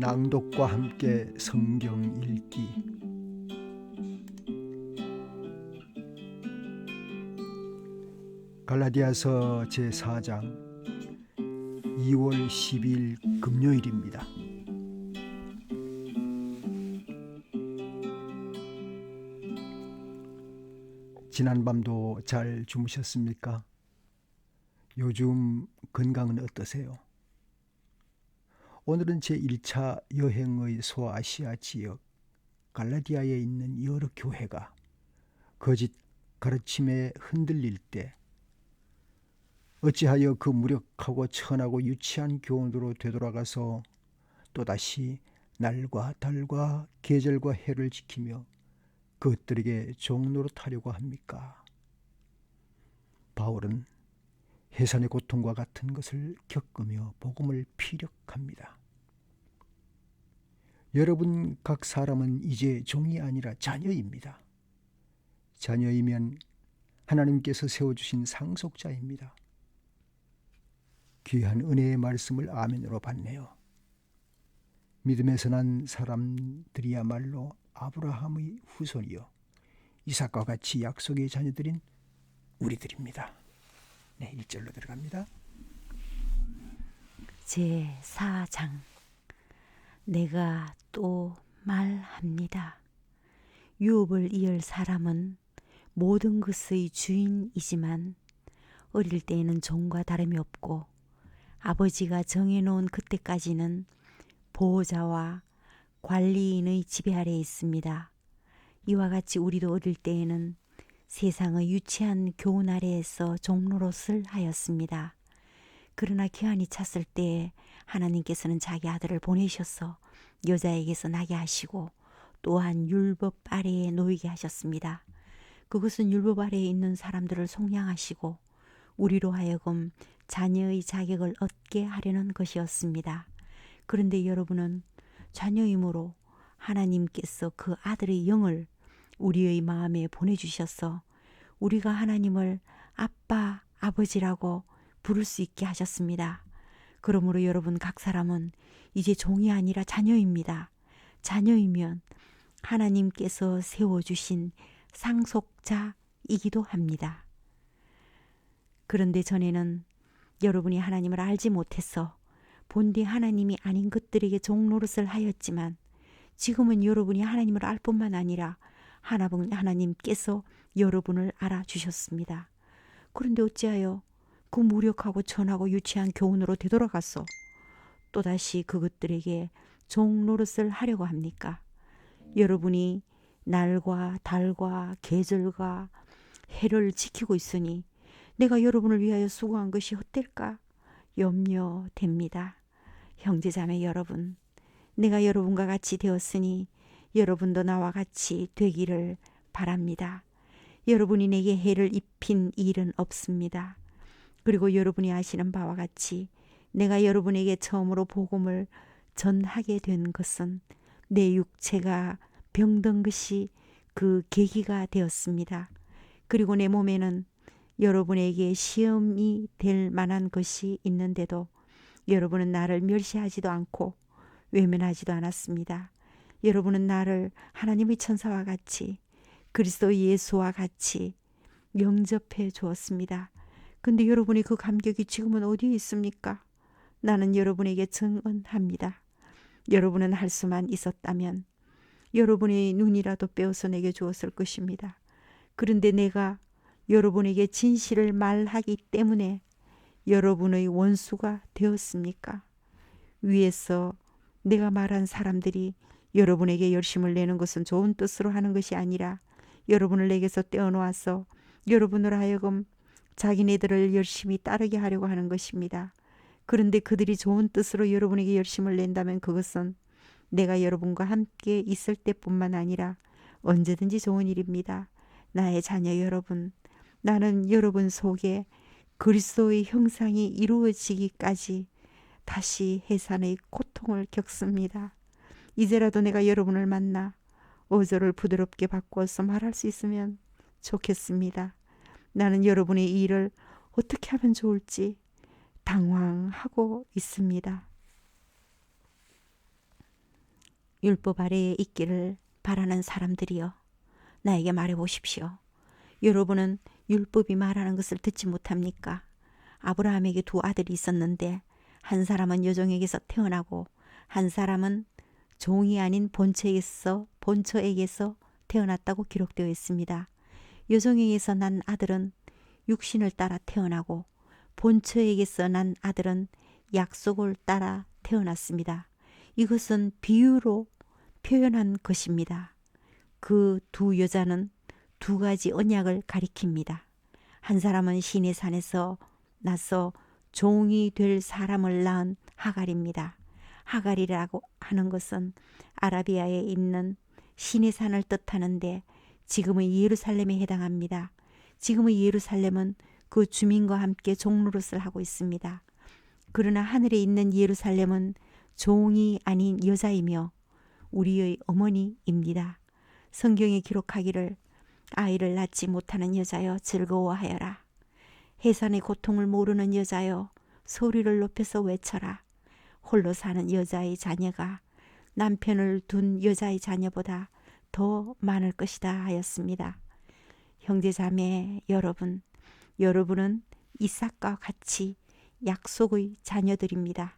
낭독과 함께 성경 읽기 갈라디아서 제4장 2월 10일 금요일입니다. 지난밤도 잘 주무셨습니까? 요즘 건강은 어떠세요? 오늘은 제1차 여행의 소아시아 지역 갈라디아에 있는 여러 교회가 거짓 가르침에 흔들릴 때 어찌하여 그 무력하고 천하고 유치한 교훈으로 되돌아가서 또다시 날과 달과 계절과 해를 지키며 그것들에게 종로로 타려고 합니까? 바울은 해산의 고통과 같은 것을 겪으며 복음을 피력합니다. 여러분 각 사람은 이제 종이 아니라 자녀입니다. 자녀이면 하나님께서 세워주신 상속자입니다. 귀한 은혜의 말씀을 아멘으로 받네요. 믿음에서 난 사람들이야말로 아브라함의 후손이요 이삭과 같이 약속의 자녀들인 우리들입니다. 네, 1절로 들어갑니다. 제4장 내가 또 말합니다. 유업을 이을 사람은 모든 것의 주인이지만 어릴 때에는 종과 다름이 없고 아버지가 정해놓은 그때까지는 보호자와 관리인의 지배 아래 있습니다. 이와 같이 우리도 어릴 때에는 세상의 유치한 교훈 아래에서 종로릇을 하였습니다. 그러나 기한이 찼을 때 하나님께서는 자기 아들을 보내셔서 여자에게서 나게 하시고 또한 율법 아래에 놓이게 하셨습니다. 그것은 율법 아래에 있는 사람들을 속량하시고 우리로 하여금 자녀의 자격을 얻게 하려는 것이었습니다. 그런데 여러분은 자녀이므로 하나님께서 그 아들의 영을 우리의 마음에 보내주셔서 우리가 하나님을 아빠, 아버지라고 부를 수 있게 하셨습니다. 그러므로 여러분 각 사람은 이제 종이 아니라 자녀입니다. 자녀이면 하나님께서 세워주신 상속자이기도 합니다. 그런데 전에는 여러분이 하나님을 알지 못해서 본디 하나님이 아닌 것들에게 종 노릇을 하였지만 지금은 여러분이 하나님을 알 뿐만 아니라 하나님께서 여러분을 알아주셨습니다. 그런데 어찌하여 그 무력하고 천하고 유치한 교훈으로 되돌아가서 또다시 그것들에게 종 노릇을 하려고 합니까? 여러분이 날과 달과 계절과 해를 지키고 있으니 내가 여러분을 위하여 수고한 것이 헛될까 염려됩니다. 형제자매 여러분, 내가 여러분과 같이 되었으니 여러분도 나와 같이 되기를 바랍니다. 여러분이 내게 해를 입힌 일은 없습니다. 그리고 여러분이 아시는 바와 같이 내가 여러분에게 처음으로 복음을 전하게 된 것은 내 육체가 병든 것이 그 계기가 되었습니다. 그리고 내 몸에는 여러분에게 시험이 될 만한 것이 있는데도 여러분은 나를 멸시하지도 않고 외면하지도 않았습니다. 여러분은 나를 하나님의 천사와 같이 그리스도 예수와 같이 영접해 주었습니다. 근데 여러분이 그 감격이 지금은 어디에 있습니까? 나는 여러분에게 증언합니다. 여러분은 할 수만 있었다면 여러분의 눈이라도 빼어서 내게 주었을 것입니다. 그런데 내가 여러분에게 진실을 말하기 때문에 여러분의 원수가 되었습니까? 위에서 내가 말한 사람들이 여러분에게 열심을 내는 것은 좋은 뜻으로 하는 것이 아니라 여러분을 내게서 떼어놓아서 여러분을 하여금 자기네들을 열심히 따르게 하려고 하는 것입니다. 그런데 그들이 좋은 뜻으로 여러분에게 열심을 낸다면 그것은 내가 여러분과 함께 있을 때뿐만 아니라 언제든지 좋은 일입니다. 나의 자녀 여러분, 나는 여러분 속에 그리스도의 형상이 이루어지기까지 다시 해산의 고통을 겪습니다. 이제라도 내가 여러분을 만나 어조를 부드럽게 바꿔서 말할 수 있으면 좋겠습니다. 나는 여러분의 일을 어떻게 하면 좋을지 당황하고 있습니다. 율법 아래에 있기를 바라는 사람들이여 나에게 말해 보십시오. 여러분은 율법이 말하는 것을 듣지 못합니까? 아브라함에게 두 아들이 있었는데 한 사람은 여종에게서 태어나고 한 사람은 종이 아닌 본처에게서 본처에게서 태어났다고 기록되어 있습니다. 여종에게서 난 아들은 육신을 따라 태어나고 본처에게서 난 아들은 약속을 따라 태어났습니다. 이것은 비유로 표현한 것입니다. 그 두 여자는 두 가지 언약을 가리킵니다. 한 사람은 시내 산에서 나서 종이 될 사람을 낳은 하갈입니다. 하갈이라고 하는 것은 아라비아에 있는 시내 산을 뜻하는데 지금의 예루살렘에 해당합니다. 지금의 예루살렘은 그 주민과 함께 종로릇을 하고 있습니다. 그러나 하늘에 있는 예루살렘은 종이 아닌 여자이며 우리의 어머니입니다. 성경에 기록하기를 아이를 낳지 못하는 여자여 즐거워하여라. 해산의 고통을 모르는 여자여 소리를 높여서 외쳐라. 홀로 사는 여자의 자녀가 남편을 둔 여자의 자녀보다 더 많을 것이다 하였습니다. 형제자매 여러분, 여러분은 이삭과 같이 약속의 자녀들입니다.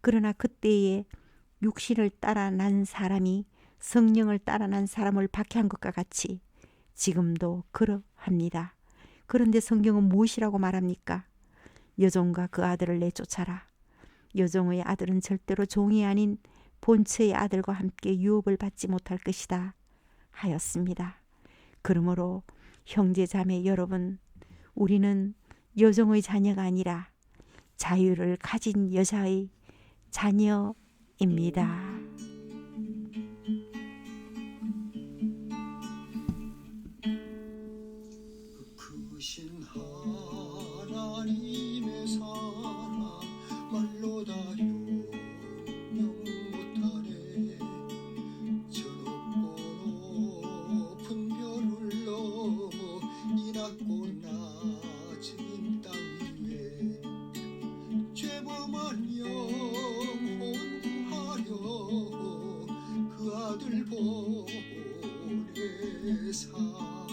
그러나 그때에 육신을 따라 난 사람이 성령을 따라 난 사람을 박해한 것과 같이 지금도 그러합니다. 그런데 성경은 무엇이라고 말합니까? 여종과 그 아들을 내쫓아라. 여종의 아들은 절대로 종이 아닌 본처의 아들과 함께 유업을 받지 못할 것이다 하였습니다. 그러므로 형제 자매 여러분, 우리는 여종의 자녀가 아니라 자유를 가진 여자의 자녀입니다. 만 영혼하여 그 아들 보내사.